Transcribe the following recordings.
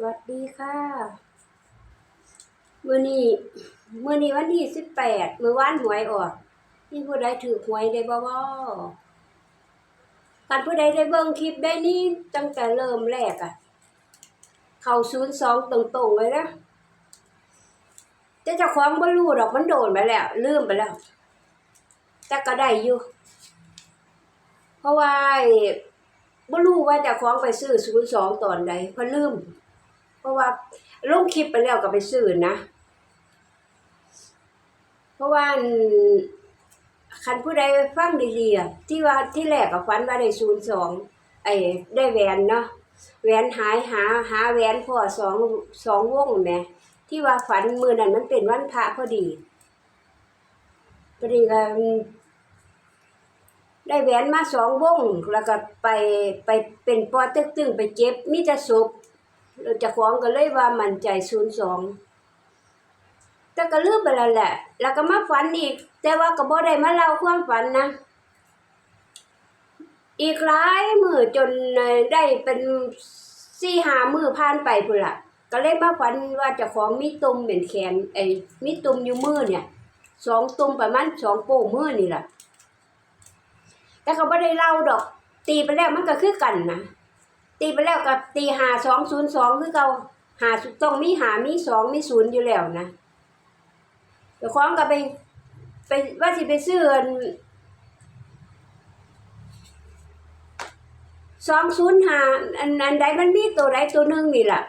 สวัสดีค่ะมื้อนี้มื้อนี้วันที่สิบแปดมื้อวานหวยออกมีผู้ใดถือหวยได้บ่บ่กันผู้ใดได้เบิ่งคลิปได้นี่ตั้งแต่เริ่มแรกอะเข้า02ตรงๆเลยนะแต่เจ้าของบ่รู้ดอกมันโดนไปแล้ว ลืมไปแล้ว แต่ก็ได้อยู่ เพราะว่าไอ้บ่รู้ว่าเจ้าของไปซื้อ02ตอนใดเพราะลืม เพราะว่าลงคลิปไปแล้วก็ไปซื้อนะ เพราะว่าคันผู้ใดฟังดีๆอะที่ว่าที่แรกก็ฝันว่าได้ศูนย์สองไอ้ได้แหวนเนาะแหวนหายหาหาแหวนพ่อสองสองวงแหมที่ว่าฝันมือนั้นมันเป็นวันพระพอดีพอดีก็ได้แหวนมาสองวงแล้วก็ไปไปเป็นปอตึกตึงไปเจ็บมีแต่ศพ เราจะฟ้องก็เลยว่ามันใจศูนย์สองแต่ก็ลืมไปแล้วแหละ แล้วก็มาฝันอีก แต่ว่าก็บ่ได้มาเล่าความฝันนะ อีกหลายมือจนได้เป็นสี่หามือผ่านไปพุ่นละก็เลยมาฝันว่าจะของมีตุ่มเป็นแขนไอ้มีตุ่มอยู่มือเนี่ยสองตุ่มประมาณสองโป้งมือนี่แหละแต่ก็บ่ได้เล่าดอก ตีไปแล้วมันก็คือกันนะ ตีไปแล้วกับตีหาสองศูนย์สองคือเก่าหาต้องมีหามีสองมีศูนย์อยู่แล้วนะเดี๋ยวคล้องก็ไปไปว่าสิไปซื้อสองศูนย์หาอันอันใดมันมีตัวใดตัวหนึ่งนี่แหละ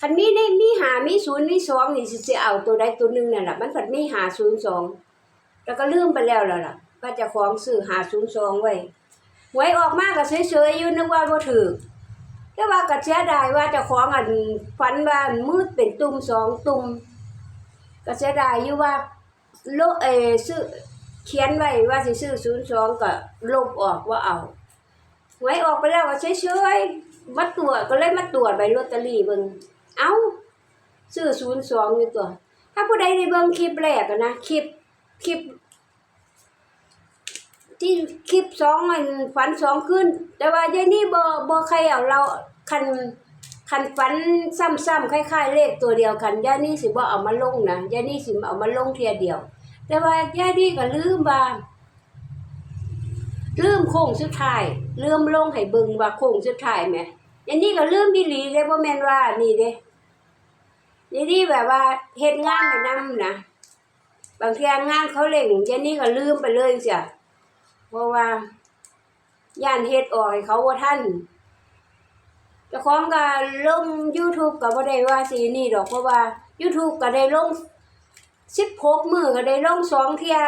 คันมีได้มีหามีศูนย์มีสองนี่สิเอาตัวใดตัวหนึ่งนั่นแหละมันผัดมีหาศูนย์สองแล้วก็ลืมไปแล้วแล้วล่ะว่าจะคล้องซื้อหาศูนย์สองไว้ หวยออกมากก็เฉยๆอยู่นึกว่าบ่ถูกแต่ว่าก็เสียดายว่าเจ้าของอันฝันว่าอันมืดเป็นตุ่มสองตุ่มก็เสียดายอยู่ว่าโลเอซื้อเขียนไว้ว่าสิซื้อ02ก็ลบออกว่าเอาหวยออกไปแล้วก็เฉยๆมาตรวจก็เลยมาตรวจใบลอตเตอรี่เบิ่งเอ้าซื้อ02อยู่ตัว ถ้าผู้ใดได้เบิ่งคลิปแรกอะนะคลิปคลิป ที่คลิปสองมันฝันสองขึ้น แต่ว่ายายนี่บ่บ่ใครเอาเราคันคันฝันซ้ำๆคล้ายๆ เลขตัวเดียวกันยายนี่สิบ่เอามาลงนะยายนี่สิเอามาลงเทียเดียว แต่ว่ายายนี่ก็ลืมว่าลืมโค้งสุดท้ายลืมลงให้เบิ่งว่าโค้งสุดท้ายแหมยายนี่ก็ลืมอีหลีเลยบ่แม่นว่านี่เด้ยายนี่แบบว่าเฮ็ดงานไปนำนะบางทีงานเขาเล่งยายนี่ก็ลืมไปเลยเสีย เพราะว่าย่านเฮ็ดออกให้เขาว่าท่านเจ้าของก็ลง YouTube ก็บ่ได้ว่าสินี่ดอกเพราะว่า YouTube ก็ได้ลง16มื้อก็ได้ลง2เทีย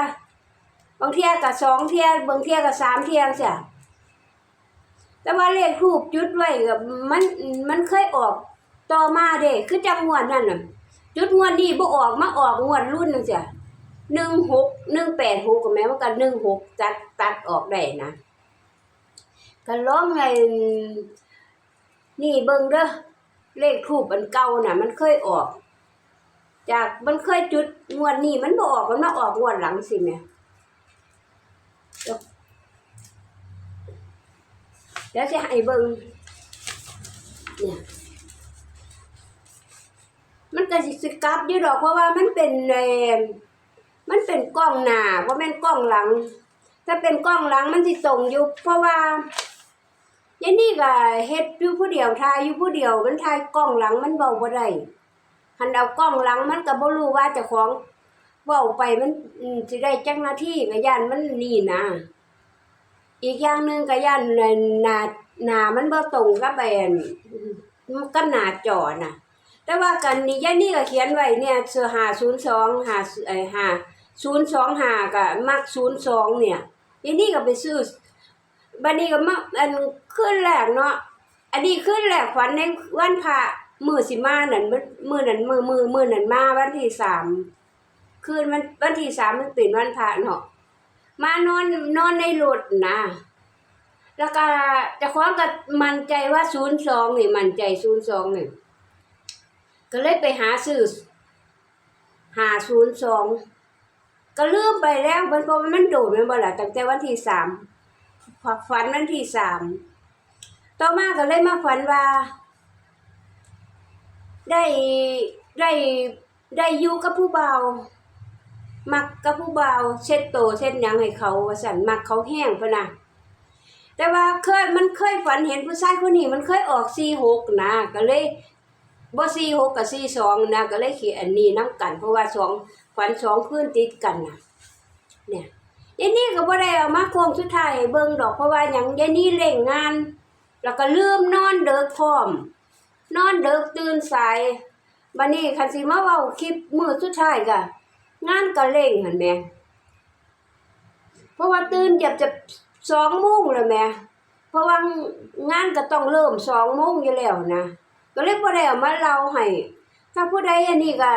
บางเทียก็2เทียบางเทียก็3เทียจังซี่แต่ว่าเลขทูปจุดไว้ก็มันมันเคยออกต่อมาเด้คือจังงวดนั่นน่ะจุดงวดนี้บ่ออกมาออกงวดรุ่นจังซี่ หนึ่งหกหนึ่งแปดหกกับแม้ว่ากันหนึ่งหกตัดตัดออกได้นะก็ร้องไงนี่เบิ่งเด้อเลขทูบอันเก่าน่ะ มันเคยออก จากมันเคยจุดงวดนี้มันบ่ออกมันมาออกงวดหลังสิแม่เดี๋ยวเดี๋ยวจะให้เบิ่งเนี่ยมันก็สิสกลับอยู่ดอกเพราะว่ามันเป็นเอ่อ มันเป็นกล้องหน้าเพราะแม่นกล้องหลัง ถ้าเป็นกล้องหลังมันสิตรงอยู่ เพราะว่ายายนี่ก็เฮ็ดอยู่ผู้เดียวถ่ายอยู่ผู้เดียว มันถ่ายกล้องหลังมันเว้าบ่ได้หันเอากล้องหลังมันก็บ่รู้ว่าเจ้าของเว้าไปมันสิได้จักนาที่ก็ย่านมันนี่นะอีกอย่างหนึ่งก็ย่านหน้าหน้ามันบ่ตรงกับไอ้อันกับหน้าจอน่ะ แต่ว่ากันนี่ยายนี่ก็เขียนไว้เนี่ยเสื้อ502 5ไอ้5 ศูนย์สองหากับมักศูนย์สองเนี่ยอันนี้ก็ไปซื้อบันนี้ก็มาอันขึ้นแรกเนาะอันนี้ขึ้นแรกฝันในวันพระมือสิมาหนั่นมือมือนั่นมือมือมือหนั่นมาวันที่สามคืนมันวันที่สามมันเป็นวันพระเนาะมานอนนอนในรถนะแล้วก็จะคว้าของก็มั่นใจว่าศูนย์สองนี่มั่นใจศูนย์สองนี่ก็เลยไปหาซื้อหาศูนย์สอง ก็ลืมไปแล้วมันเพราะมันโดดมันบ่ล่ะตั้งแต่วันที่สามฝันวันที่สามต่อมาก็เลยมาฝันว่า ได้ได้ได้อยู่กับผู้เบามักกับผู้เบาเช็ดโตเช็ดยังให้เขาว่าซั่นมักเขาแห้งพุ่นะแต่ว่าเคยมันเคยฝันเห็นผู้ชายคนนี้มันเคยออก46นะก็เลยบ่46กับ42นะก็เลยเขียนอันนี้นํกัน เพราะว่าสอง ฝันสองคืนติดกันนะเนี่ยยายนี่ก็บ่ได้เอามาโค้งสุดท้ายเบิ่งดอกเพราะว่าหยังยายนี่เร่งงาน แล้วก็ลืมนอนเดึกพร้อม นอนเดึกตื่นสายบัดนี้คันสิมาเว้าคลิปมื้อสุดท้ายก็งานก็เร่งหั่นแหมเพราะว่าตื่นเกือบจะ2โมงแล้วแหมเพราะว่างานก็ต้องเริ่ม2โมงอยู่แล้วนะก็เลยบ่ได้เอามาเล่าให้ถ้าผู้ใดอันนี้ก็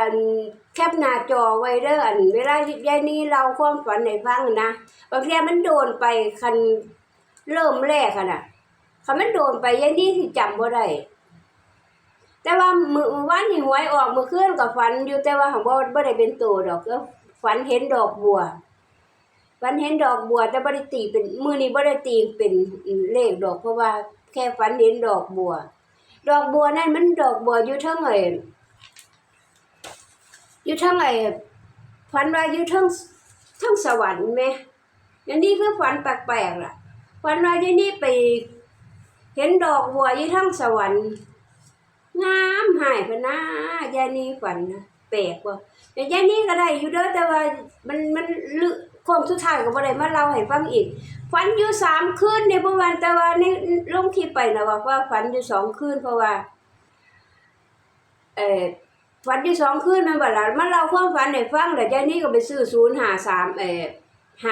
แคปหน้าจอไว้เด้ออันเวลายายนี่เราความฝันให้ฟังนะบางทีมันโดนไปคันเริ่มแรกอะน่ะคันมันโดนไปยายนี่สิจำบ่ได้แต่ว่ามือวันที่หวยออกมื้อคืนก็ฝันอยู่แต่ว่าหังบ่บ่ได้เป็นโตดอกก็ฝันเห็นดอกบัวฝันเห็นดอกบัว แต่บ่ได้ตีเป็นมือนี้บ่ได้ตีเป็นเลขดอก เพราะว่าแค่ฝันเห็นดอกบัว ดอกบัวนั่นมันดอกบัวอยู่เทิงไอ้ อยู่เทิงไอ้ฝันว่าอยู่เทิงเทิงสวรรค์แหมอันนี้คือฝันแปลกๆล่ะฝันว่าที่นี่ไป เห็นดอกบัวอยู่เทิงสวรรค์งามหายพะนายายนี่ฝันนะแปลกว่ะแต่ยายนี่ก็ได้อยู่เด้อแต่ว่ามันมันลึกโค้งสุดท้ายก็บ่ได้มาเล่าให้ฟังอีกฝันอยู่สามคืนในเมื่อวานแต่ว่าในลงคลิปไปนะว่าว่าฝันอยู่สองคืนเพราะว่าเออ ฝันอยู่สองคืนมันบ่ล่ะมันเล่าความฝันให้ฟังแล้วยายนี่ก็ไปซื้อ053เอ่อ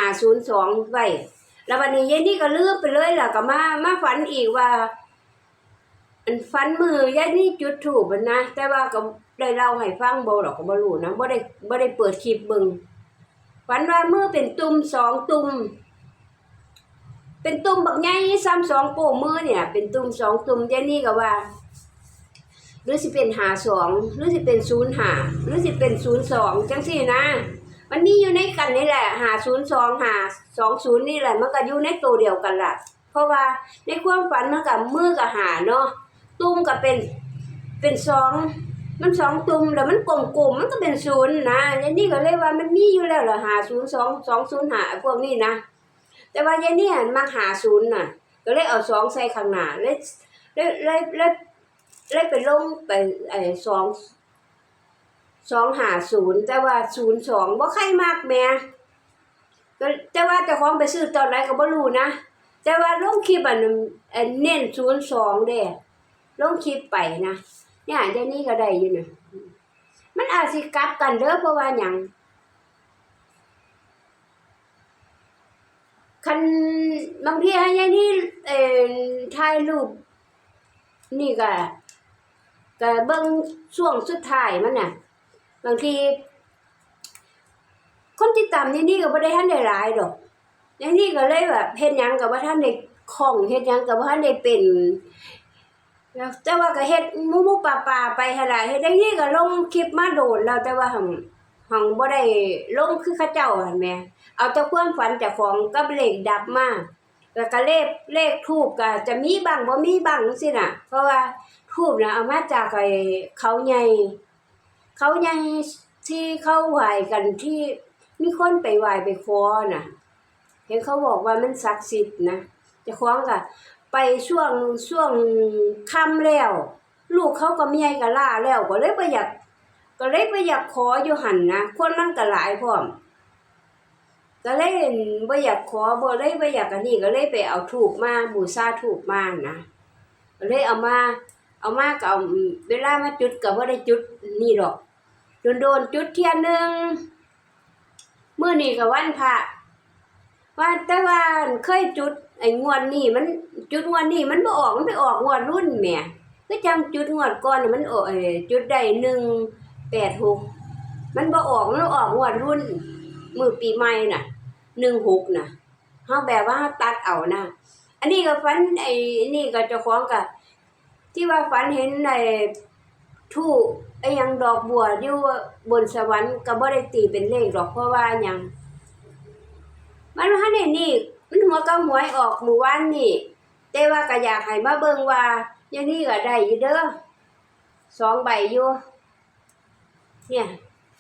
502ไว้แล้ววันนี้ยายนี่ก็ลืมไปเลยล่ะก็มามาฝันอีกว่าอันฝันมือยายนี่จุดถูกนะแต่ว่าก็ได้เล่าให้ฟังบ่ดอกก็บ่รู้นะบ่ได้บ่ได้เปิดคลิปเบิ่งฝันว่ามือเป็นตุ่มสองตุ่มเป็นตุ่มบักใหญ่ซ้ำสองโป้มือเนี่ย เป็นตุ่มสองตุ่มเดี๋ยนี้ก็ว่า หรือสิเป็นหาสองหรือสิเป็นศูนย์หาหรือสิเป็นศูนย์สองจังสี่นะ มันนี่อยู่ในกันนี่แหละหาศูนย์สองหาสองศูนย์นี่แหละมันก็อยู่ในตัวเดียวกันล่ะ เพราะว่าในความฝันมันกับมือกับหาเนาะตุ่มก็เป็นเป็นสองมันสองตุ่มแล้วมันกลมๆมันก็เป็นศูนย์นะอันนี้ก็เลยว่ามันมีอยู่แล้วเหรอหาศูนย์สองสองศูนย์หาพวกนี้นะ แต่ว่ายายนี่มักหาศูนย์น่ะ ก็เลยเอาสองใส่ข้างหน้าเลยเลยเลย เลยไปลงไปไอ้สองสองหาศูนย์แต่ว่าศูนย์สองบ่ใครมากแม่ก็แต่ว่าเจ้าของไปซื้อตอนไหนก็บ่รู้นะ แต่ว่าลงคลิปอันเน้นศูนย์สองเด้ลงคลิปไปนะเนี่ยยายนี่ก็ได้อยู่นะมันอาจสิกลับกันเด้อเพราะว่าหยังคันบางทีให้ยายนี่เอ่อถ่ายรูปนี่ก็ ก็เบิ่งช่วงสุดท้ายมันน่ะ บางที คนที่ตามนี่นี่ก็บ่ได้ทันได้หลายดอกยายนี่ก็เลยแบบเฮ็ดหยังก็บ่ทันได้คล่องเฮ็ดหยังก็บ่ทันได้เป็นแล้วแต่ว่าก็เฮ็ดหมู่ๆป่าไปหั่นล่ะเฮ็ดได้นี่ก็ลงคลิปมาโดนแล้วแต่ว่าหังหังบ่ได้ลงคือเขาเจ้าหั่นแหมเอาแต่ความฝันจากของกับเลขดับมาแล้วก็เลขเลขทูบก็จะมีบ้างบ่มีบ้างจังซี่น่ะ เพราะว่า ทูบน่ะเอามาจากไอ้เขาใหญ่เขาใหญ่ที่เขาไหว้กันที่มีคนไปไหว้ไปขอน่ะ เห็นเขาบอกว่ามันศักดิ์สิทธิ์นะเจ้าของก็ไปช่วงช่วงค่ำแล้ว ลูกเขาก็เมียก็ล่าแล้วก็เลยบ่อยากก็เลยบ่อยากขออยู่หันนะคนมันก็หลายพร้อมก็เลยบ่อยากขอบ่เลยบ่อยากอันนี้ก็เลยไปเอาถูกมาบูชาถูกมานะก็เลยเอามา เอามาก็เอาเวลามาจุดก็บ่ได้จุดนี่ดอกโดนๆจุดเทียนหนึ่งมื้อนี้ก็วันพระว่าแต่ว่าเคยจุดไอ้งวดนี้มันจุดงวดนี้มันบ่ออกมันไปออกงวดรุ่นแหมคือจำจุดงวดก่อนมันออกเอ่อจุดได้186มันบ่ออกมันออกงวดรุ่น มือปีใหม่น่ะหนึ่งหกน่ะเฮาแบบว่าตัดเอานะอันนี้ก็ฝันไอ้นี่ก็เจ้าของก็ ที่ว่าฝันเห็นไอ้ทู่ไอ้ยังดอกบัวอยู่บนสวรรค์ก็บ่ได้ตีเป็นเลขดอกเพราะว่ายังมันว่าในนี่มันหัวก็หวยออกหมู่บ้านนี่แต่ว่าก็อยากให้มาเบิ่งว่าอย่างนี้ก็ได้อยู่เด้อสองใบอยู่เนี่ย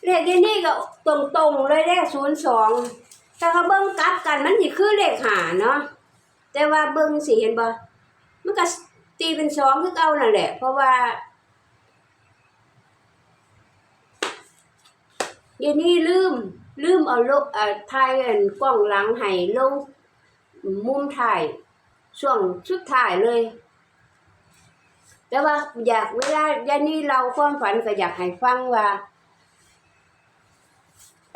เลขที่นี่ก็ตรงๆเลยเลขศูนย์สองถ้าเขาเบิ้งกลับกันมันสิคือเลขหาเนาะแต่ว่าเบิ้งสิเห็นบ่มันก็ ตีเป็นสองคือเก่านั่นแหละ เพราะว่าเดี๋ยวนี้ลืมลืมเอาลกเอ่อถ่ายอันกล้องหลังให้ลงมุมถ่ายช่วงสุดท้ายเลย แต่ว่าอยากเวลายานี่เราความฝันก็อยากให้ฟังว่า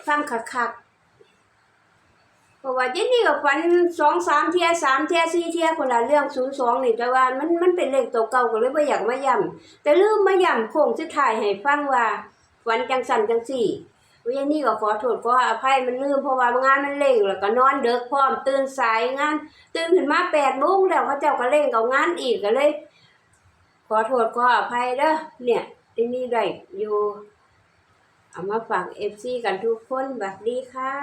ฟังคักๆ ราะว่าเจนี่ก็ฝันสองสามเทียสามเทียสี่เทียคนละเรื่องศูนย์สองนี่แต่ว่ามันมันเป็นเลขตัวเก่าก็เลยไม่อยากมาย้ำแต่ลืมมาย้ำโค้งสุดท้ายให้ฟังว่าฝันจังสันจังสี่วิยนี่ก็ขอโทษขออภัยมันลืมเพราะว่างานมันเร่งแล้วก็นอนเด็กพร้อมตื่นสายงาน ตื่นขึ้นมาแปดโมงแล้วเขาเจ้าก็เร่งกับงานอีกก็เลย ขอโทษขออภัยเด้อเนี่ยทีนี่ได้อยู่เอามาฝากเอฟซีกันทุกคนบัดดีค่ะ